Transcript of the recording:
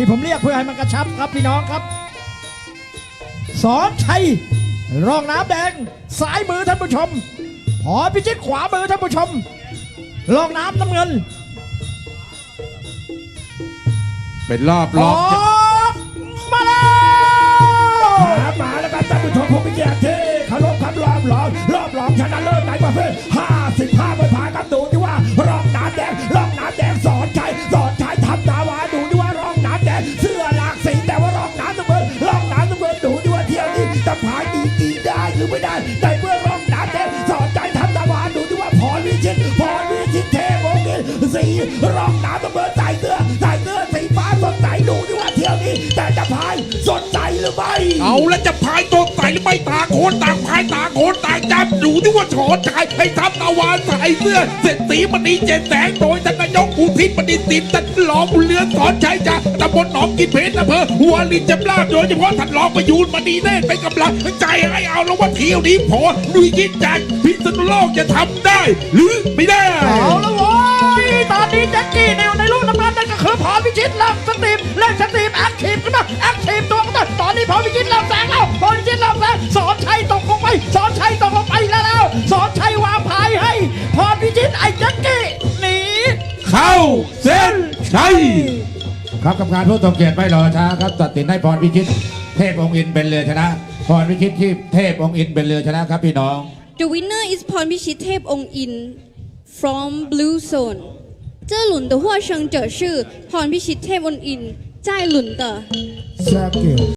ที่ผมเรียกเพื่อให้มันกระชับครับพี่น้องครับ สอนชัยรองน้ำแดงสายมือท่านผู้ชมพอพิชิตขวามือท่านผู้ชมรองน้ำน้ำเงิน เป็นรอบอรออบกมาแล้วมามาแล้วครับท่านผู้ชมผู้มีเกียรติที่เคารพครับรอบรองรอบรองชนะเลิศในประเภท รองน้ำน้ำเงินใส่เสื้อใส่เสื้อสีฟ้าสดใสดูที่ว่าเที่ยวนี้ แต่จะพายสดใสหรือไม่เอาแล้วจะพายตัวใสหรือไม่ต่างคนต่างพายต่างคนต่างจับดูที่ว่าฉอนชายให้ทับตาวานใส่เสื้อเศรษฐีมณีเจ็ดแสงโดยท่านนายกอุทิศมณีสินท่านรองเรือนสอนชัยจาตำบลหนองกินเพชรอำเภอหัวลินจำลาบโดยเฉพาะท่านรองประยูนมณีเนตรเป็นกำลังใจให้เอาแล้วว่าเที่ยวนี้พอลุยกินจากพิษณุโลกจะทำได้ หรือไม่ได้เอาละโว้ พอพิชิตเริ่มสตรีมเล่นสตรีมแอคทีฟขึ้นมาแอคทีฟตัวกันตอนนี้พอพิชิตเริ่มแซงแล้วพอพิชิตเริ่มแซงสอนชัยตกลงไปสอนชัยตกลงไปแล้วแล้วสอนชัยวางพายให้ พอพิชิตไอ้แจ็คกี้หนีเข้าเส้นชัยครับกรรมการผู้ทรงเกียรติไม่รอช้าครับตัดสินให้พรพิชิต เทพองค์อินเป็นเรือชนะพรพิชิตที่เทพองค์อินเป็นเรือชนะครับพี่น้อง The winner is พรพิชิตเทพองค์อิน from Blue Zone 这轮的获胜者是พรพิชิตเทพองค์อิน在轮的 Thank you